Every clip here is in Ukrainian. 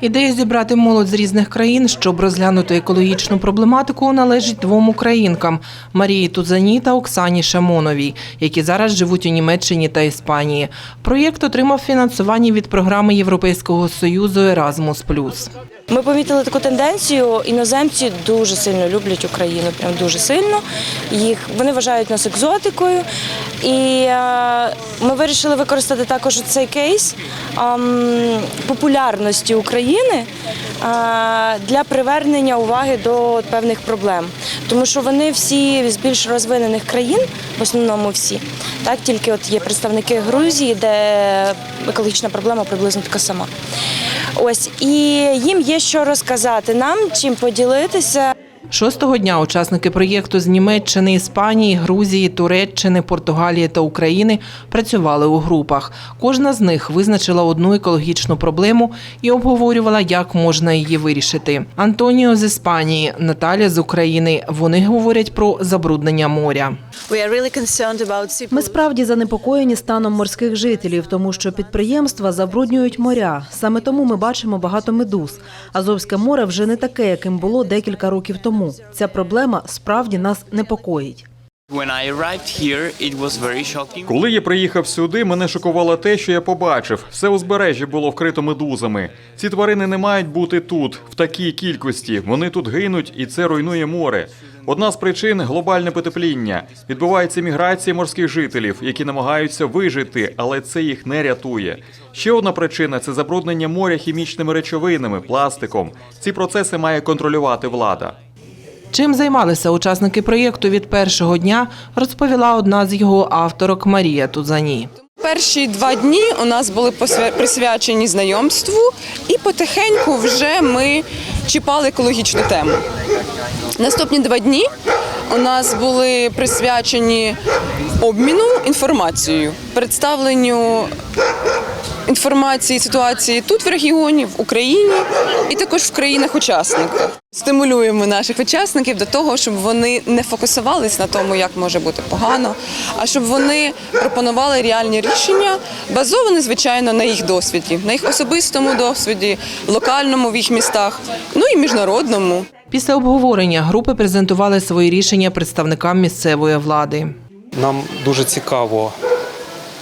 Ідея зібрати молодь з різних країн, щоб розглянути екологічну проблематику, належить двом українкам – Марії Тузані та Оксані Шамоновій, які зараз живуть у Німеччині та Іспанії. Проєкт отримав фінансування від програми Європейського союзу «Еразмус+.» Ми помітили таку тенденцію. Іноземці дуже сильно люблять Україну, прям дуже сильно. Їх вони вважають нас екзотикою. І е, ми вирішили використати також цей кейс ем, популярності України е, для привернення уваги до певних проблем. Тому що вони всі з більш розвинених країн, в основному всі, так тільки от є представники Грузії, де екологічна проблема приблизно така сама. Ось і їм є що розказати нам, чим поділитися. Шостого дня учасники проєкту з Німеччини, Іспанії, Грузії, Туреччини, Португалії та України працювали у групах. Кожна з них визначила одну екологічну проблему і обговорювала, як можна її вирішити. Антоніо з Іспанії, Наталя з України. Вони говорять про забруднення моря. Ми справді занепокоєні станом морських жителів, тому що підприємства забруднюють моря. Саме тому ми бачимо багато медуз. Азовське море вже не таке, яким було декілька років тому. Ця проблема справді нас непокоїть. Коли я приїхав сюди, мене шокувало те, що я побачив. Все узбережжя було вкрито медузами. Ці тварини не мають бути тут в такій кількості. Вони тут гинуть, і це руйнує море. Одна з причин глобальне потепління. Відбувається міграція морських жителів, які намагаються вижити, але це їх не рятує. Ще одна причина це забруднення моря хімічними речовинами, пластиком. Ці процеси має контролювати влада. Чим займалися учасники проєкту від першого дня, розповіла одна з його авторок Марія Тузані. Перші два дні у нас були присвячені знайомству, і потихеньку вже ми чіпали екологічну тему. Наступні два дні у нас були присвячені обміну інформацією, представленню інформації ситуації тут в регіоні, в Україні і також в країнах-учасниках. Стимулюємо наших учасників до того, щоб вони не фокусувались на тому, як може бути погано, а щоб вони пропонували реальні рішення, базовані, звичайно, на їх досвіді, на їх особистому досвіді, локальному в їх містах, ну і міжнародному. Після обговорення групи презентували свої рішення представникам місцевої влади. Нам дуже цікаво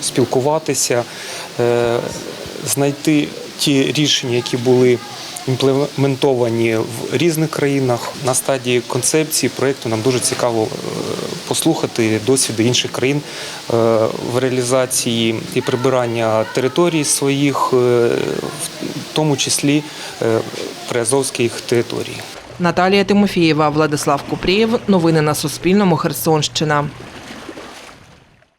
спілкуватися, е, знайти ті рішення, які були імплементовані в різних країнах. На стадії концепції проєкту нам дуже цікаво е, послухати досвіди інших країн е, в реалізації і прибирання територій своїх, в тому числі приазовських територій. Наталія Тимофієва, Владислав Купрієв. Новини на Суспільному. Херсонщина.